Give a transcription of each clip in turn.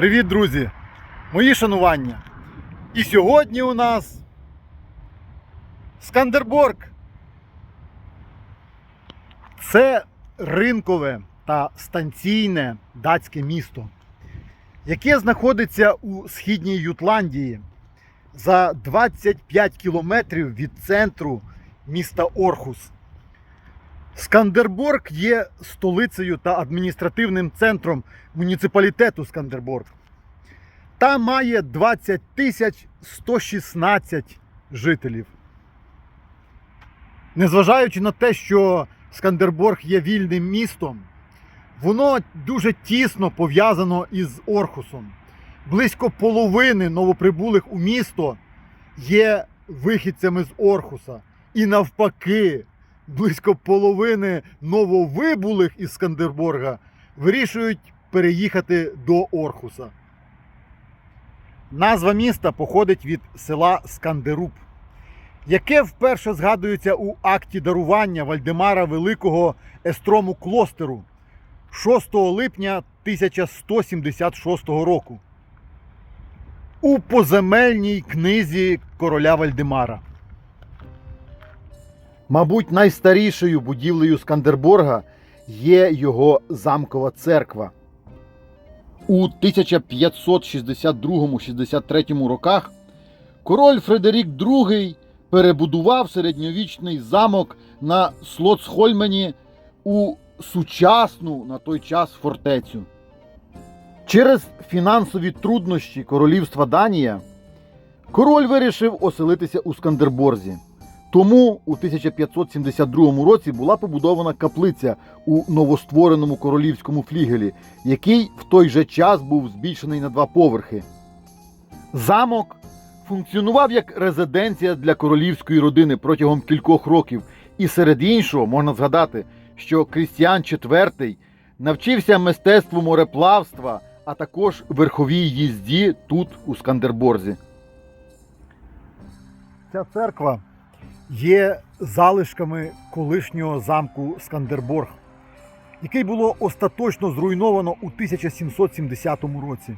Привіт, друзі! Мої шанування. І сьогодні у нас Скандерборг. Це ринкове та станційне датське місто, яке знаходиться у східній Ютландії за 25 кілометрів від центру міста Орхус. Скандерборг є столицею та адміністративним центром муніципалітету Скандерборг. Та має 20 тисяч 116 жителів. Незважаючи на те, що Скандерборг є вільним містом, воно дуже тісно пов'язано із Орхусом. Близько половини новоприбулих у місто є вихідцями з Орхуса. І навпаки, близько половини нововибулих із Скандерборга вирішують переїхати до Орхуса. Назва міста походить від села Скандеруб, яке вперше згадується у акті дарування Вальдемара Великого Естрому Клостеру 6 липня 1176 року у поземельній книзі короля Вальдемара. Мабуть, найстарішою будівлею Скандерборга є його замкова церква. У 1562-63 роках король Фредерік II перебудував середньовічний замок на Слоцхольмені у сучасну на той час фортецю. Через фінансові труднощі королівства Данія король вирішив оселитися у Скандерборзі. Тому у 1572 році була побудована каплиця у новоствореному королівському флігелі, який в той же час був збільшений на два поверхи. Замок функціонував як резиденція для королівської родини протягом кількох років, і серед іншого можна згадати, що Крістіан IV навчився мистецтву мореплавства, а також верховій їзді тут, у Скандерборзі. Ця церква є залишками колишнього замку Скандерборг, який було остаточно зруйновано у 1770 році.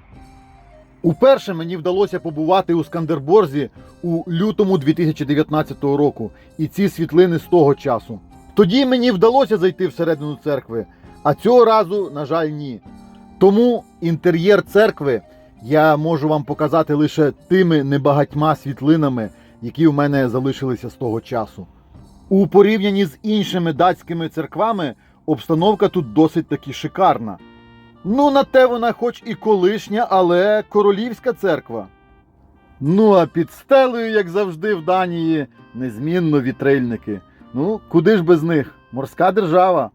Уперше мені вдалося побувати у Скандерборзі у лютому 2019 року, і ці світлини з того часу. Тоді мені вдалося зайти всередину церкви, а цього разу, на жаль, ні. Тому інтер'єр церкви я можу вам показати лише тими небагатьма світлинами, які в мене залишилися з того часу. У порівнянні з іншими датськими церквами обстановка тут досить таки шикарна. Ну, на те вона хоч і колишня, але королівська церква. Ну, а під стелею, як завжди, в Данії, незмінно вітрильники. Ну, куди ж без них? Морська держава.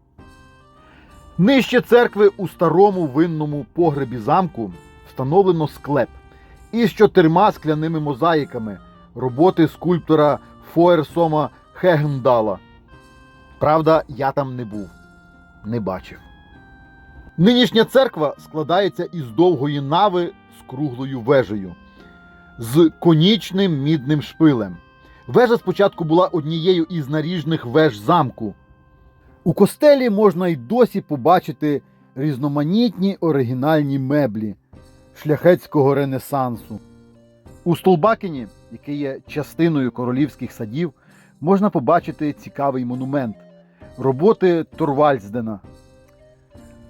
Нижче церкви у старому винному погребі замку встановлено склеп із чотирма скляними мозаїками роботи скульптора Фоерсома Хегендала. Правда, я там не був, не бачив. Нинішня церква складається із довгої нави з круглою вежею, з конічним мідним шпилем. Вежа спочатку була однією із наріжних веж замку. У костелі можна й досі побачити різноманітні оригінальні меблі шляхетського ренесансу. У Столбакіні, який є частиною королівських садів, можна побачити цікавий монумент роботи Торвальдсдена.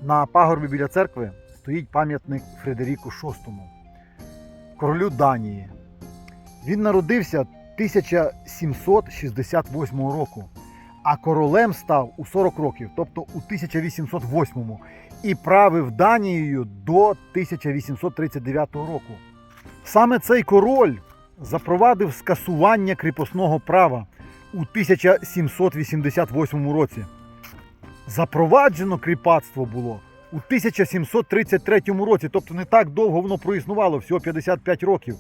На пагорбі біля церкви стоїть пам'ятник Фредеріку VI, королю Данії. Він народився 1768 року, а королем став у 40 років, тобто у 1808 і правив Данією до 1839 року. Саме цей король запровадив скасування кріпосного права у 1788 році. Запроваджено кріпацтво було у 1733 році, тобто не так довго воно проіснувало, всього 55 років.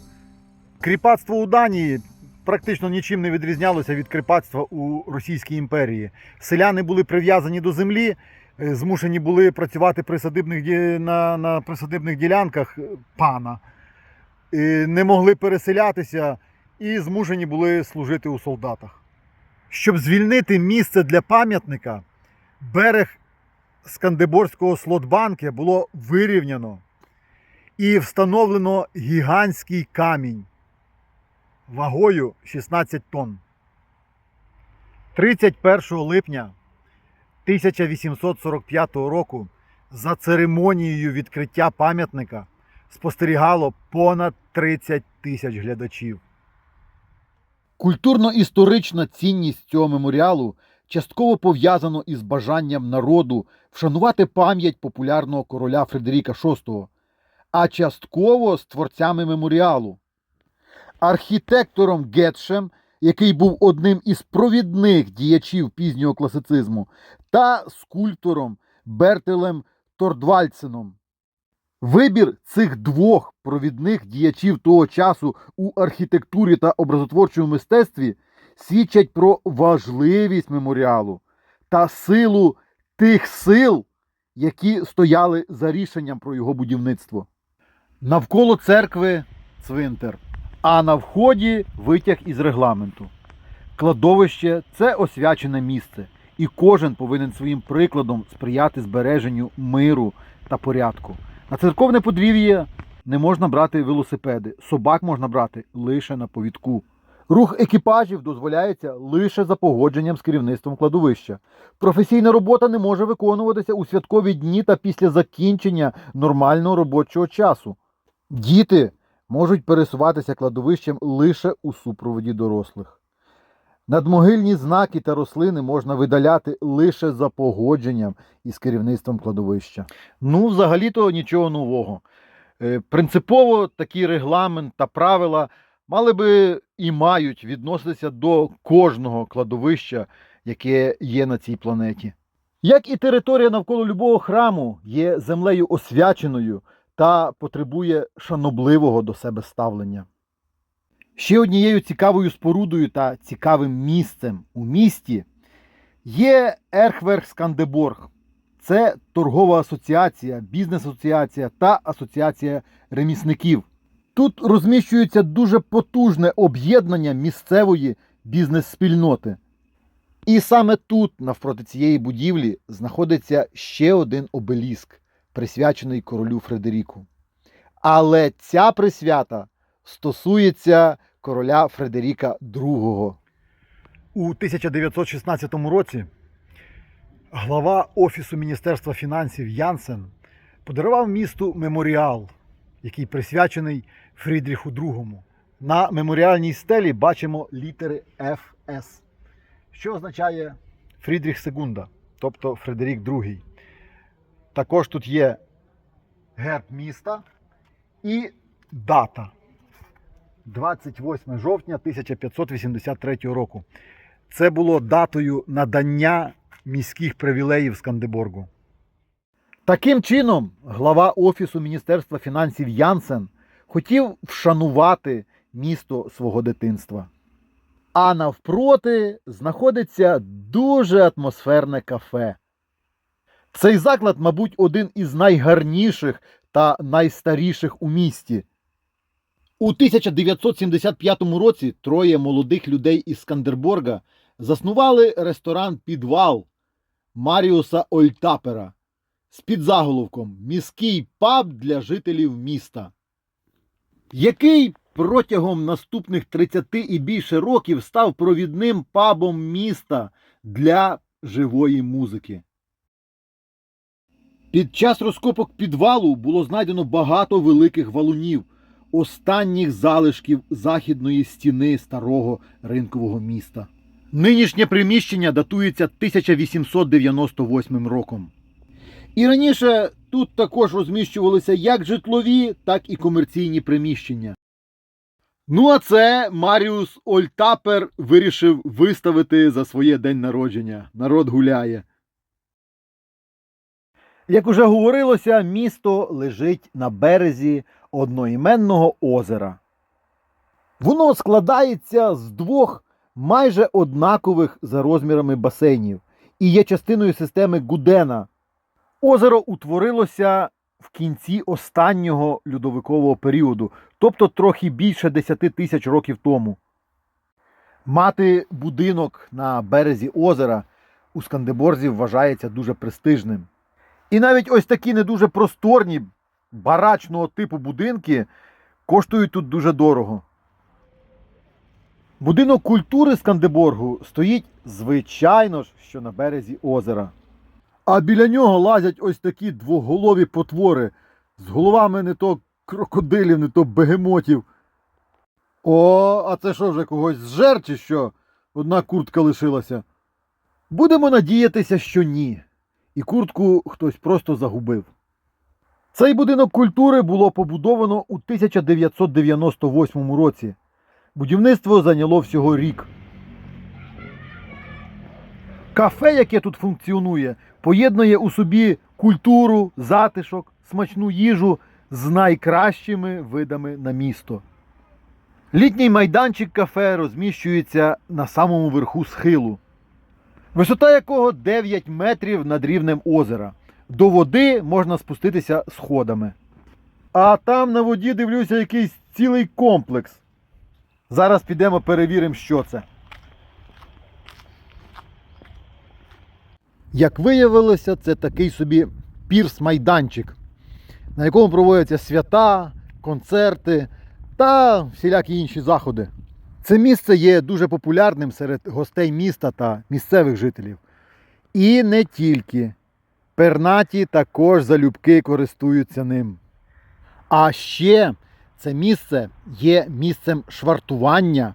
Кріпацтво у Данії практично нічим не відрізнялося від кріпацтва у Російській імперії. Селяни були прив'язані до землі, е, змушені були працювати присадибних, на, на присадибних ділянках пана, не могли переселятися і змушені були служити у солдатах. Щоб звільнити місце для пам'ятника, берег Скандиборського слотбанки було вирівняно. і встановлено гігантський камінь вагою 16 тонн. 31 липня 1845 року за церемонією відкриття пам'ятника спостерігало понад 30 тисяч глядачів. Культурно-історична цінність цього меморіалу частково пов'язано із бажанням народу вшанувати пам'ять популярного короля Фредеріка VI, а частково з творцями меморіалу. Архітектором Гетшем, який був одним із провідних діячів пізнього класицизму, та скульптором Бертелем Тордвальдсеном. Вибір цих двох провідних діячів того часу у архітектурі та образотворчому мистецтві свідчать про важливість меморіалу та силу тих сил, які стояли за рішенням про його будівництво. Навколо церкви цвинтар, а на вході витяг із регламенту. Кладовище це освячене місце, і кожен повинен своїм прикладом сприяти збереженню миру та порядку. На церковне подвір'я не можна брати велосипеди, собак можна брати лише на повідку. Рух екіпажів дозволяється лише за погодженням з керівництвом кладовища. Професійна робота не може виконуватися у святкові дні та після закінчення нормального робочого часу. Діти можуть пересуватися кладовищем лише у супроводі дорослих. Надмогильні знаки та рослини можна видаляти лише за погодженням із керівництвом кладовища. Ну, взагалі-то нічого нового. Е, Принципово такий регламент та правила мали би і мають відноситися до кожного кладовища, яке є на цій планеті. Як і територія навколо любого храму є землею освяченою та потребує шанобливого до себе ставлення. Ще однією цікавою спорудою та цікавим місцем у місті є Ерхверх Скандеборг. Це торгова асоціація, бізнес-асоціація та асоціація ремісників. Тут розміщується дуже потужне об'єднання місцевої бізнес-спільноти. І саме тут, навпроти цієї будівлі, знаходиться ще один обеліск, присвячений королю Фредеріку. Але ця присвята стосується короля Фредеріка II. У 1916 році глава Офісу Міністерства фінансів Янсен подарував місту меморіал, який присвячений Фрідріху II. На меморіальній стелі бачимо літери ФС, що означає Фрідріх Сегунда, тобто Фредерік II. Також тут є герб міста і дата 28 жовтня 1583 року. Це було датою надання міських привілеїв Скандеборгу. Таким чином, глава Офісу Міністерства фінансів Янсен хотів вшанувати місто свого дитинства. А навпроти знаходиться дуже атмосферне кафе. Цей заклад, мабуть, один із найгарніших та найстаріших у місті. У 1975 році троє молодих людей із Скандерборга заснували ресторан Підвал Маріуса Ольтапера з підзаголовком Міський паб для жителів міста, який протягом наступних 30 і більше років став провідним пабом міста для живої музики. Під час розкопок підвалу було знайдено багато великих валунів, останніх залишків західної стіни старого ринкового міста. Нинішнє приміщення датується 1898 роком. І раніше тут також розміщувалися як житлові, так і комерційні приміщення. Ну а це Маріус Ольтапер вирішив виставити за своє день народження. Народ гуляє. Як уже говорилося, місто лежить на березі одноіменного озера. Воно складається з двох майже однакових за розмірами басейнів і є частиною системи Гудена. Озеро утворилося в кінці останнього льодовикового періоду, тобто трохи більше 10 тисяч років тому. Мати будинок на березі озера у Скандеборзі вважається дуже престижним. І навіть ось такі не дуже просторні, барачного типу будинки коштують тут дуже дорого. Будинок культури Скандеборгу стоїть, звичайно ж, що на березі озера. А біля нього лазять ось такі двоголові потвори з головами не то крокодилів, не то бегемотів. О, а це що вже когось зжер чи що? Одна куртка лишилася. Будемо надіятися, що ні. І куртку хтось просто загубив. Цей будинок культури було побудовано у 1998 році. Будівництво зайняло всього рік. Кафе, яке тут функціонує, поєднує у собі культуру, затишок, смачну їжу з найкращими видами на місто. Літній майданчик кафе розміщується на самому верху схилу, висота якого 9 метрів над рівнем озера. До води можна спуститися сходами. А там на воді дивлюся якийсь цілий комплекс. Зараз підемо перевіримо, що це. Як виявилося, це такий собі пірс-майданчик, на якому проводяться свята, концерти та всілякі інші заходи. Це місце є дуже популярним серед гостей міста та місцевих жителів. І не тільки. Пернаті також залюбки користуються ним. А ще це місце є місцем швартування,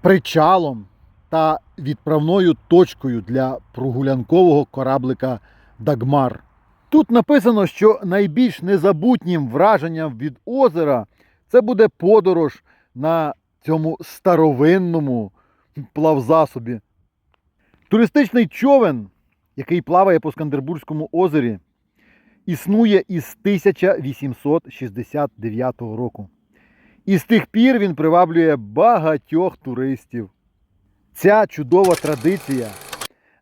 причалом та відправною точкою для прогулянкового кораблика Дагмар. Тут написано, що найбільш незабутнім враженням від озера це буде подорож на цьому старовинному плавзасобі. Туристичний човен, який плаває по Скандербурзькому озері, існує із 1869 року. І з тих пір він приваблює багатьох туристів. Ця чудова традиція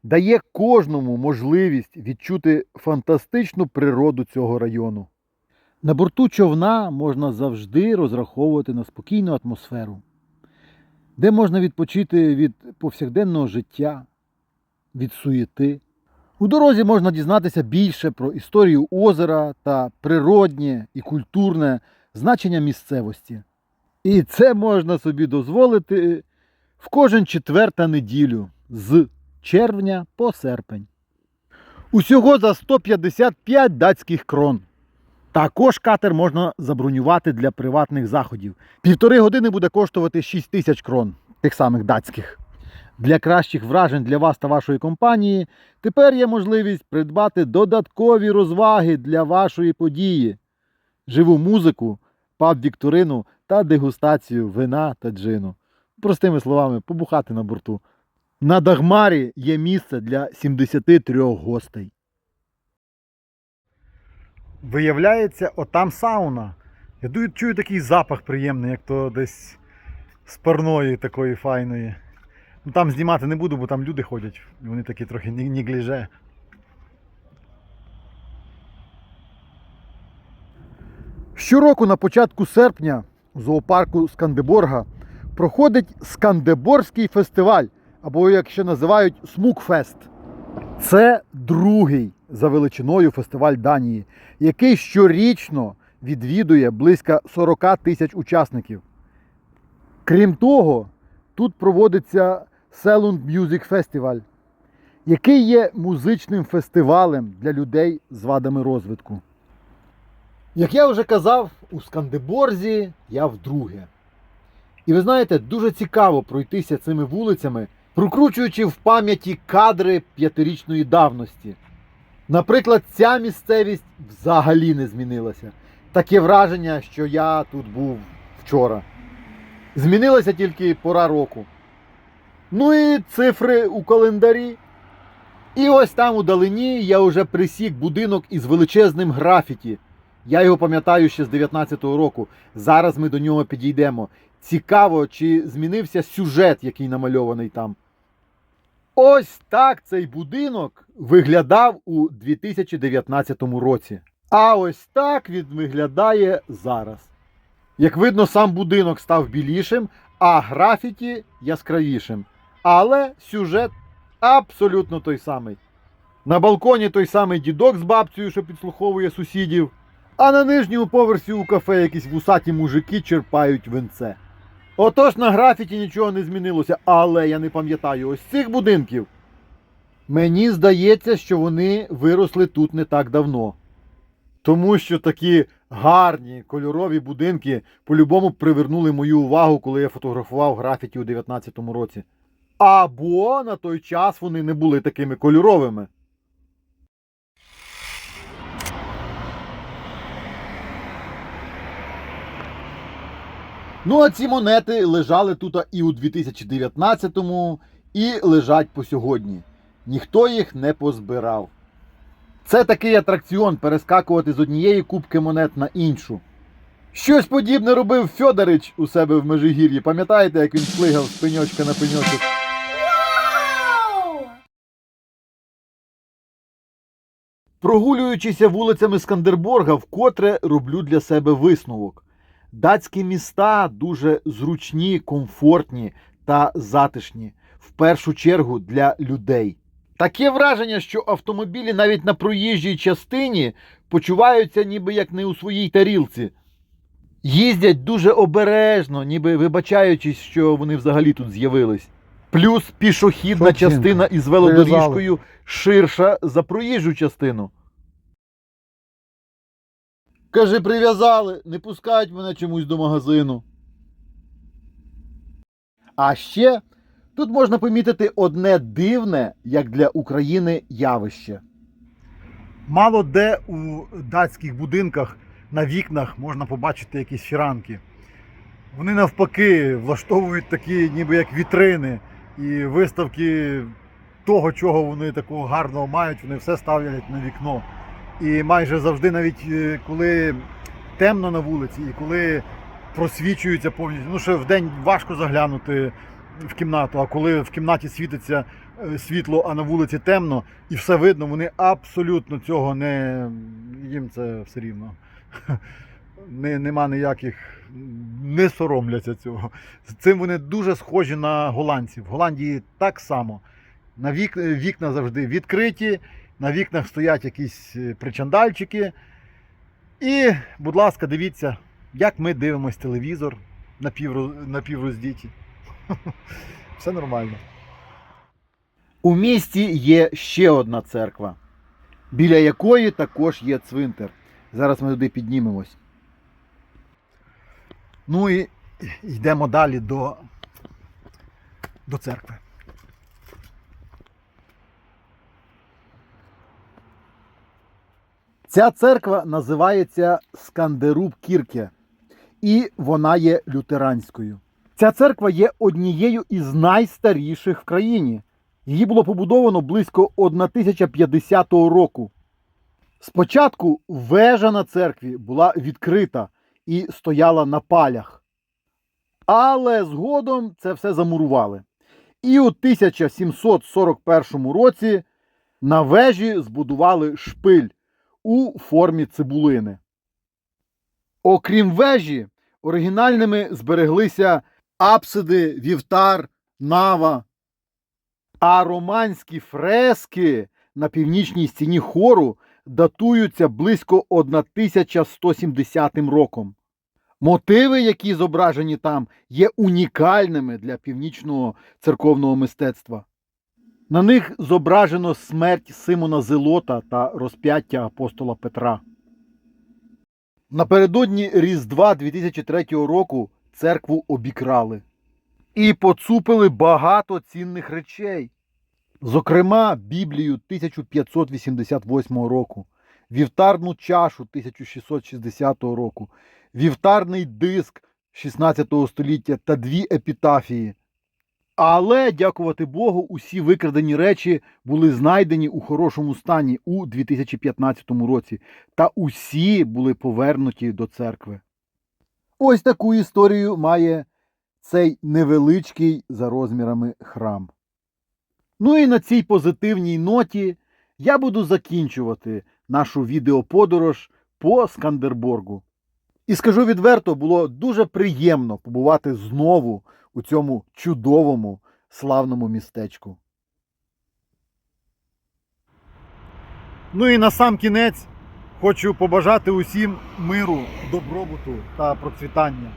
дає кожному можливість відчути фантастичну природу цього району. На борту човна можна завжди розраховувати на спокійну атмосферу, де можна відпочити від повсякденного життя, від суєти. У дорозі можна дізнатися більше про історію озера та природнє і культурне значення місцевості. І це можна собі дозволити в кожен четвер та неділю з червня по серпень. Усього за 155 датських крон. Також катер можна забронювати для приватних заходів. Півтори години буде коштувати 6 тисяч крон, тих самих датських. Для кращих вражень для вас та вашої компанії тепер є можливість придбати додаткові розваги для вашої події, живу музику, паб-вікторину та дегустацію вина та джину. Простими словами, побухати на борту. На Дагмарі є місце для 73 гостей. Виявляється, отам сауна. Я чую такий запах приємний, як то десь з парної такої файної. Ну там знімати не буду, бо там люди ходять. Вони такі трохи нігліже. Щороку на початку серпня у зоопарку Скандеборга проходить Скандеборський фестиваль, або як ще називають Смукфест. Це другий за величиною фестиваль Данії, який щорічно відвідує близько 40 тисяч учасників. Крім того, тут проводиться Селунд Music Festival, який є музичним фестивалем для людей з вадами розвитку. Як я вже казав, у Скандеборзі я вдруге. І ви знаєте, дуже цікаво пройтися цими вулицями, прокручуючи в пам'яті кадри п'ятирічної давності. Наприклад, ця місцевість взагалі не змінилася. Таке враження, що я тут був вчора. Змінилася тільки пора року. Ну і цифри у календарі. І ось там у далині я вже присік будинок із величезним графіті. Я його пам'ятаю ще з 19-го року. Зараз ми до нього підійдемо. Цікаво, чи змінився сюжет, який намальований там. Ось так цей будинок виглядав у 2019 році. А ось так він виглядає зараз. Як видно, сам будинок став білішим, а графіті яскравішим. Але сюжет абсолютно той самий. На балконі той самий дідок з бабцею, що підслуховує сусідів. А на нижньому поверсі у кафе якісь вусаті мужики черпають винце. Отож на графіті нічого не змінилося, але я не пам'ятаю ось цих будинків. Мені здається, що вони виросли тут не так давно. Тому що такі гарні кольорові будинки по-любому привернули мою увагу, коли я фотографував графіті у 19-му році. Або на той час вони не були такими кольоровими. Ну, а ці монети лежали тут і у 2019-му, і лежать по сьогодні. Ніхто їх не позбирав. Це такий атракціон перескакувати з однієї кубки монет на іншу. Щось подібне робив Фьодорич у себе в Межигір'ї. Пам'ятаєте, як він плигав з пеньочка на пеньочок? Прогулюючися вулицями Скандерборга, вкотре роблю для себе висновок. Датські міста дуже зручні, комфортні та затишні, в першу чергу для людей. Таке враження, що автомобілі навіть на проїжджій частині почуваються ніби як не у своїй тарілці. Їздять дуже обережно, ніби вибачаючись, що вони взагалі тут з'явились. Плюс пішохідна Чотченко. частина із велодоріжкою ширша за проїжджу частину. Каже, прив'язали, не пускають мене чомусь до магазину. А ще тут можна помітити одне дивне, як для України, явище. Мало де у датських будинках на вікнах можна побачити якісь фіранки. Вони навпаки влаштовують такі, ніби як вітрини, і виставки того, чого вони такого гарного мають, вони все ставлять на вікно. І майже завжди, навіть е, коли темно на вулиці, і коли просвічується повністю, ну що в день важко заглянути в кімнату, а коли в кімнаті світиться е, світло, а на вулиці темно, і все видно, вони абсолютно цього не їм це все рівно. Не, нема ніяких, не соромляться цього. Цим вони дуже схожі на голландців. В Голландії так само. На вік, вікна завжди відкриті, на вікнах стоять якісь е, причандальчики. І, будь ласка, дивіться, як ми дивимось телевізор напівроз- напівроздіті. Все нормально. У місті є ще одна церква, біля якої також є цвинтар. Зараз ми туди піднімемось. Ну і йдемо далі до, до церкви. Ця церква називається Скандеруб Кірке, і вона є лютеранською. Ця церква є однією із найстаріших в країні. Її було побудовано близько 1050 року. Спочатку вежа на церкві була відкрита і стояла на палях. Але згодом це все замурували. І у 1741 році на вежі збудували шпиль у формі цибулини. Окрім вежі, оригінальними збереглися апсиди, вівтар, нава. А романські фрески на північній стіні хору датуються близько 1170 роком. Мотиви, які зображені там, є унікальними для північного церковного мистецтва. На них зображено смерть Симона Зелота та розп'яття апостола Петра. Напередодні Різдва 2003 року церкву обікрали і поцупили багато цінних речей. Зокрема, Біблію 1588 року, вівтарну чашу 1660 року, вівтарний диск 16 століття та дві епітафії. Але, дякувати Богу, усі викрадені речі були знайдені у хорошому стані у 2015 році, та усі були повернуті до церкви. Ось таку історію має цей невеличкий за розмірами храм. Ну і на цій позитивній ноті я буду закінчувати нашу відеоподорож по Скандерборгу. І скажу відверто, було дуже приємно побувати знову у цьому чудовому славному містечку. Ну і на сам кінець Хочу побажати усім миру, добробуту та процвітання.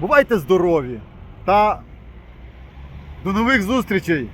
Бувайте здорові та до нових зустрічей!